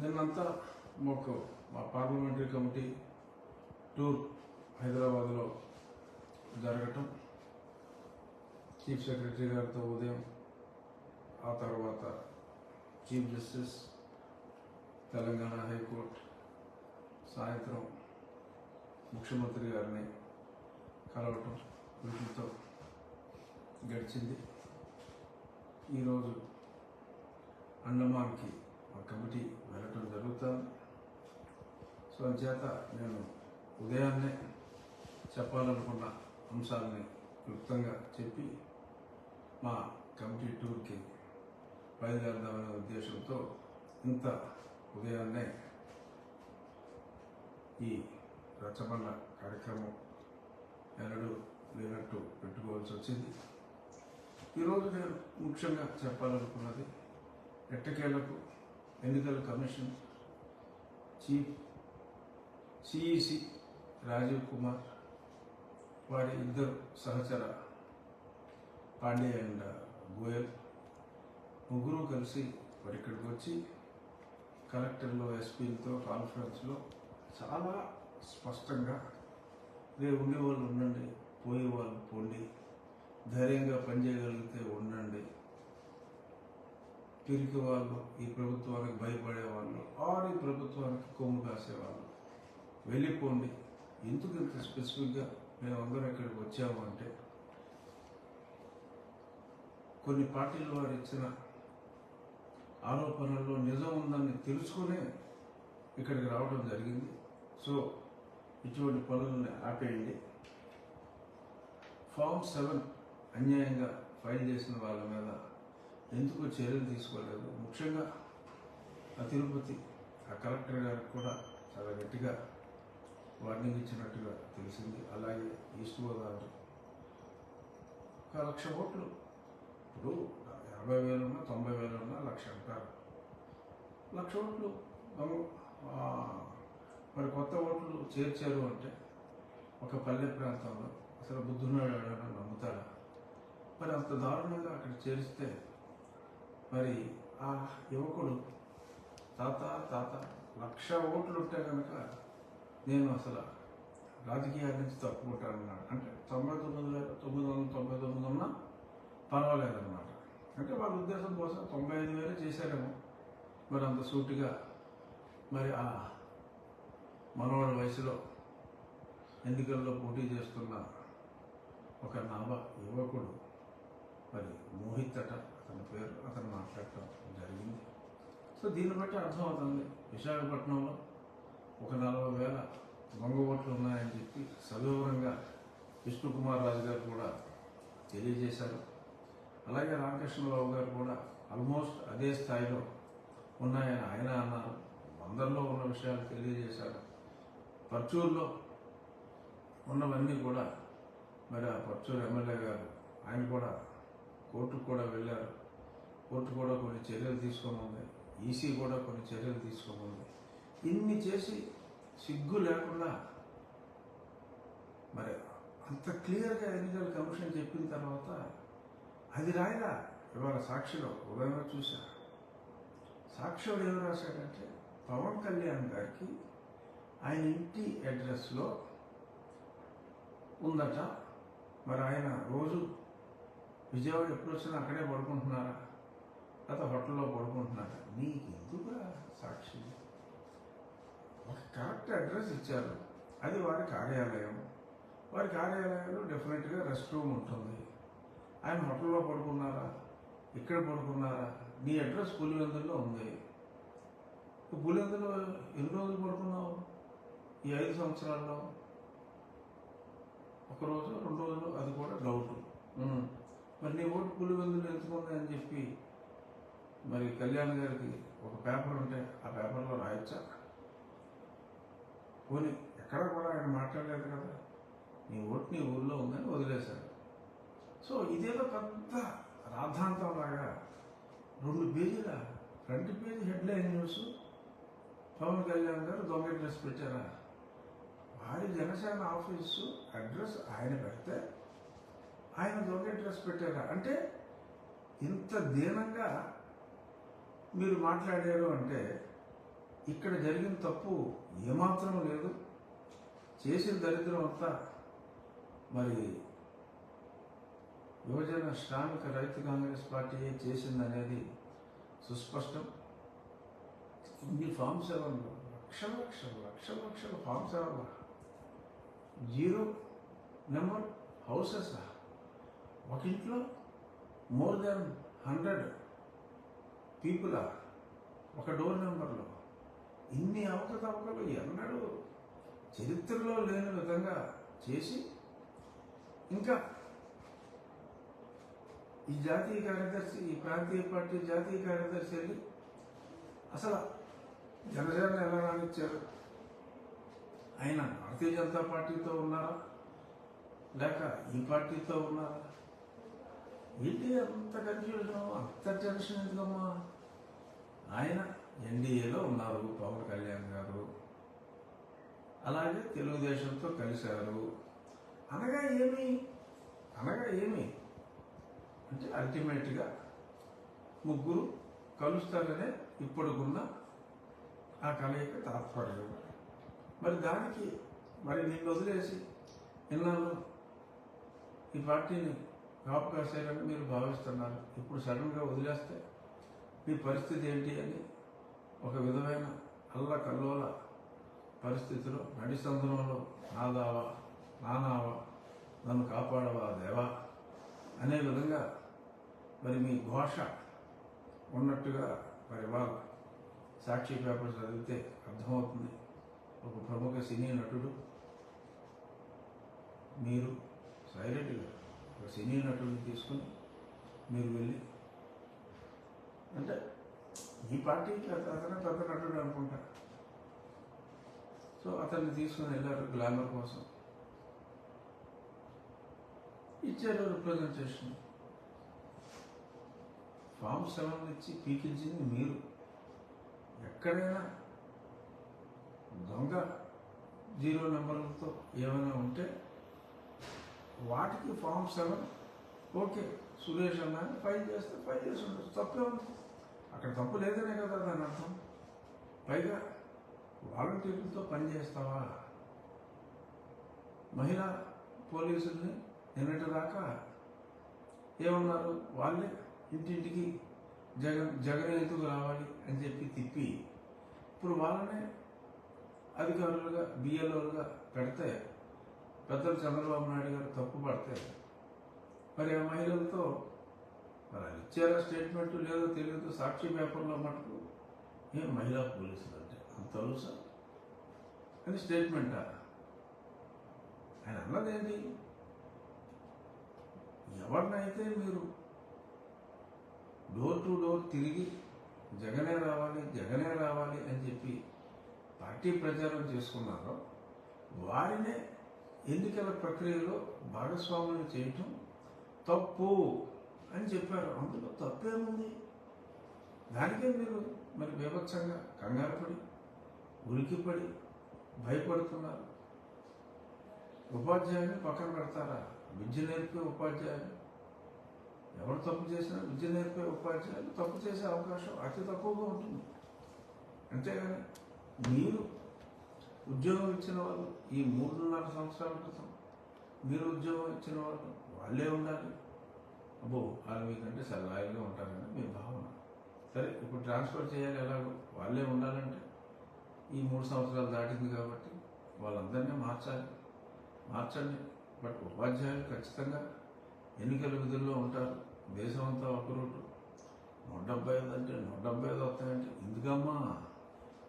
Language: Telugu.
నిన్నంతా మాకు మా పార్లమెంటరీ కమిటీ టూర్ హైదరాబాద్లో జరగటం చీఫ్ సెక్రటరీ గారితో ఉదయం ఆ తర్వాత చీఫ్ జస్టిస్ తెలంగాణ హైకోర్టు సాయంత్రం ముఖ్యమంత్రి గారిని కలవటం వీటితో గడిచింది. ఈరోజు అండమాన్కి మా కమిటీ జరుగుతుంది సో అంచేత నేను ఉదయాన్నే చెప్పాలనుకున్న అంశాలని క్లుప్తంగా చెప్పి మా కమిటీ టూర్కి బయలుదేరదామనే ఉద్దేశంతో ఇంత ఉదయాన్నే ఈ రచబండ కార్యక్రమం ఎన్నడూ లేనట్టు పెట్టుకోవాల్సి వచ్చింది. ఈరోజు నేను ముఖ్యంగా చెప్పాలనుకున్నది ఎట్టకేలకు ఎన్నికల commission chief CEC Rajiv Kumar వారి ఇద్దరు సహచర పాండే అండ్ గోయల్ ముగ్గురు కలిసి మరి ఇక్కడికి వచ్చి కలెక్టర్లో ఎస్పీలతో కాన్ఫరెన్స్లో చాలా స్పష్టంగా రేపు ఉండేవాళ్ళు ఉండండి పోయేవాళ్ళు పోండి ధైర్యంగా పనిచేయగలిగితే ఉండండి పిరికి వాళ్ళు ఈ ప్రభుత్వానికి భయపడే వాళ్ళు ఈ ప్రభుత్వానికి కొమ్ము కాసేవాళ్ళు. వెళ్ళిపోండి. ఎందుకు ఇంత స్పెసిఫిక్గా మేమందరం ఇక్కడికి వచ్చాము అంటే కొన్ని పార్టీల వారు ఇచ్చిన ఆరోపణల్లో నిజం ఉందని తెలుసుకునే ఇక్కడికి రావడం జరిగింది. సో ఇటువంటి పనులను ఆపేయండి. ఫామ్ సెవెన్ అన్యాయంగా ఫైల్ చేసిన వాళ్ళ మీద ఎందుకు చర్యలు తీసుకోలేదు? ముఖ్యంగా ఆ తిరుపతి ఆ కలెక్టర్ గారికి కూడా చాలా గట్టిగా వార్నింగ్ ఇచ్చినట్టుగా తెలిసింది. అలాగే ఈస్ట్ గోదావరి ఒక లక్ష ఓట్లు. ఇప్పుడు యాభై వేలు ఉన్నా తొంభై వేలు ఉన్నా లక్ష అంటారు. లక్ష ఓట్లు మరి కొత్త ఓట్లు చేర్చారు అంటే ఒక పల్లె ప్రాంతంలో అసలు బుద్ధున్నాడు ఎవరైనా నమ్ముతాడా మరి అంత దారుణంగా అక్కడ చేరిస్తే మరి ఆ యువకుడు తాత తాత లక్ష ఓట్లు ఉంటే కనుక నేను అసలు రాజకీయాల నుంచి తప్పుకుంటానన్నాడు. అంటే తొంభై తొమ్మిది వేల తొమ్మిది వందల తొంభై తొమ్మిది ఉన్నా పర్వాలేదన్నమాట. అంటే వాళ్ళ ఉద్దేశం కోసం తొంభై ఐదు వేలు చేశారేమో. మరి అంత సూటిగా మరి ఆ మనవాడి వయసులో ఎన్నికల్లో పోటీ చేస్తున్న ఒక నవ యువకుడు మరి మోహితట అట అతని పేరు అతను మాట్లాడటం జరిగింది. సో దీన్ని బట్టి అర్థమవుతుంది. విశాఖపట్నంలో ఒక నలభై వేల దొంగ ఓట్లు ఉన్నాయని చెప్పి సవివరంగా విష్ణుకుమార్ రాజు గారు కూడా తెలియజేశారు. అలాగే రామకృష్ణరావు గారు కూడా ఆల్మోస్ట్ అదే స్థాయిలో ఉన్నాయని ఆయన అన్నారు. వందల్లో ఉన్న విషయాలు తెలియజేశారు. పర్చూరులో ఉన్నవన్నీ కూడా మరి ఆ పర్చూరు ఎమ్మెల్యే గారు ఆయన కూడా కోర్టుకు కూడా వెళ్ళారు. కోర్టు కూడా కొన్ని చర్యలు తీసుకోమంది. ఈసీ కూడా కొన్ని చర్యలు తీసుకోమంది. ఇన్ని చేసి సిగ్గు లేకుండా మరి అంత క్లియర్గా ఎన్నికల కమిషన్ చెప్పిన తర్వాత అది రాయరా ఇవాళ సాక్షిలో ఉదయం చూసా సాక్షిలో ఏం రాశాడంటే పవన్ కళ్యాణ్ గారికి ఆయన ఇంటి అడ్రస్లో ఉందట. మరి ఆయన రోజు విజయవాడ ఎప్పుడు వచ్చినా అక్కడే పడుకుంటున్నారా? లేకపోతే హోటల్లో పడుకుంటున్నారా నీకు ఎందుకురా సాక్షి? ఒక కరెక్ట్ అడ్రస్ ఇచ్చారు. అది వారి కార్యాలయం. వారి కార్యాలయంలో డెఫినెట్గా రెస్ట్ రూమ్ ఉంటుంది. ఆయన హోటల్లో పడుకున్నారా? ఇక్కడ పడుకున్నారా? నీ అడ్రస్ పులివెందుల్లో ఉంది. పులివెందులో ఎన్ని రోజులు పడుకున్నావు? ఈ ఐదు సంవత్సరాల్లో? ఒక రోజు రెండు రోజులు అది కూడా డౌట్. మరి నీ ఓటు పులివెందులు ఎందుకుంది అని చెప్పి మరి కళ్యాణ్ గారికి ఒక పేపర్ ఉంటే ఆ పేపర్లో రాయొచ్చా? పోనీ ఎక్కడ కూడా ఆయన మాట్లాడలేదు కదా. నీ ఓటు నీ ఊళ్ళో ఉందని వదిలేశారు. సో ఇదేదో పెద్ద రాద్ధాంతం లాగా రెండు పేజీల? Front page headline news. Pawan Kalyan garu దొంగ అడ్రస్ పెట్టారా? వారి జనసేన ఆఫీసు అడ్రస్ ఆయన పెడితే ఆయన దొంగ అడ్రస్ పెట్టారా? అంటే ఇంత దీనంగా మీరు మాట్లాడారు అంటే ఇక్కడ జరిగిన తప్పు ఏమాత్రం లేదు. చేసిన దరిద్రం అంతా మరి యువజన శ్రామిక రైతు కాంగ్రెస్ పార్టీ చేసిందనేది సుస్పష్టం. ఇన్ని ఫామ్ సేవలు లక్షల లక్షల లక్షల లక్షల ఫామ్ సేవలు జీరో నెంబర్ హౌసెస్. ఒక ఇంట్లో మోర్ దెన్ హండ్రెడ్ పీపుల్ ఒక డోర్ నెంబర్లో. ఇన్ని అవకతవకలు ఎన్నడూ చరిత్రలో లేని విధంగా చేసి ఇంకా ఈ జాతీయ కార్యదర్శి ఈ ప్రాంతీయ పార్టీ జాతీయ కార్యదర్శి వెళ్ళి అసలు జనసేన ఎలా రానిచ్చారు? ఆయన భారతీయ జనతా పార్టీతో ఉన్నారా? లేక ఈ పార్టీతో ఉన్నారా? ఏంటి అంత కన్ఫ్యూజన్ అంత టెన్షన్ ఎందుకమ్మా? ఆయన ఎన్డీఏలో ఉన్నారు పవన్ కళ్యాణ్ గారు. అలాగే తెలుగుదేశంతో కలిశారు. అనగా ఏమి? అనగా ఏమి? అంటే అల్టిమేట్గా ముగ్గురు కలుస్తారనే ఇప్పటికున్న ఆ కలయిక తాత్పర్యం. మరి దానికి మరి నిన్ను వదిలేసి విన్నాను ఈ పార్టీని కాపు కాసేయాలని మీరు భావిస్తున్నారు. ఇప్పుడు సడన్గా వదిలేస్తే మీ పరిస్థితి ఏంటి అని ఒక విధమైన అల్ల కల్లోల పరిస్థితిలో నడిసంద్రంలో నాదావా నానావా నన్ను కాపాడవా దేవా అనే విధంగా మరి మీ ఘోష ఉన్నట్టుగా మరి వాళ్ళ సాక్షి పేపర్ చదివితే అర్థమవుతుంది. ఒక ప్రముఖ సినీ నటుడు మీరు సైలెంట్గా ఒక సినీ నటుడిని తీసుకుని మీరు వెళ్ళి అంటే ఈ పార్టీకి అతను పెద్ద నటుడు అనుకుంటా. సో అతన్ని తీసుకుని వెళ్ళారు గ్లామర్ కోసం. ఇచ్చారు రిప్రజెంటేషన్ ఫామ్ సెవెన్ ఇచ్చి పీకించింది మీరు. ఎక్కడైనా దొంగ జీరో నెంబర్లతో ఏమైనా ఉంటే వాటికి ఫామ్ సెవెన్ ఓకే సురేష్ అన్న ఫైల్ చేస్తే ఫైల్ చేసి ఉండొచ్చు. తప్పే ఉంది. అక్కడ తప్పు లేదనే కదా దాని అర్థం. పైగా వాలంటీర్లతో పని చేస్తావా? మహిళా పోలీసుల్ని నిన్నటిదాకా ఏమన్నారు? వాళ్ళే ఇంటింటికి జగన్ జగన్ ఎందుకు రావాలి అని చెప్పి తిప్పి ఇప్పుడు వాళ్ళనే అధికారులుగా బిఎల్ఓలుగా పెడితే పెద్దలు చంద్రబాబు నాయుడు గారు తప్పు పడితే మరి ఆ మహిళలతో మరి అది ఇచ్చారా స్టేట్మెంట్ లేదో తెలియదు. సాక్షి పేపర్లో మటుకు ఏం మహిళా పోలీసులు అంటే అంత తెలుసా? అని స్టేట్మెంటా ఆయన అన్నదేంటి? ఎవరినైతే మీరు డోర్ టు డోర్ తిరిగి జగనే రావాలి జగనే రావాలి అని చెప్పి పార్టీ ప్రచారం చేసుకున్నారో వారినే ఎన్నికల ప్రక్రియలో భాగస్వాములు చేయటం తప్పు. అని చెప్పారు. అందులో తప్పేముంది? దానికే మీరు మరి బీభత్సంగా కంగారు పడి ఉలికిపడి భయపడుతున్నారు. ఉపాధ్యాయుని పక్కన పెడతారా? విద్య నేర్పే ఉపాధ్యాయులు? ఎవరు తప్పు చేసినా విద్య నేర్పే ఉపాధ్యాయులు తప్పు చేసే అవకాశం అతి తక్కువగా ఉంటుంది. అంతేగాని మీరు ఉద్యోగం ఇచ్చిన వాళ్ళు ఈ మూడున్నర సంవత్సరాల క్రితం మీరు ఉద్యోగం ఇచ్చిన వాళ్ళు వాళ్ళే ఉండాలి. అబ్బో వాళ్ళు మీకంటే లాయల్గా ఉంటారని మీ భావన. సరే ఇప్పుడు ట్రాన్స్ఫర్ చేయాలి ఎలాగో? వాళ్ళే ఉండాలంటే ఈ మూడు సంవత్సరాలు దాటింది కాబట్టి వాళ్ళందరినీ మార్చాలి. మార్చండి. బట్ ఉపాధ్యాయులు ఖచ్చితంగా ఎన్నికల విధుల్లో ఉంటారు. దేశం అంతా ఒక రూటు. నూట డెబ్బై ఐదు అంటే నూట డెబ్బై ఐదు వస్తాయంటే ఎందుకమ్మా?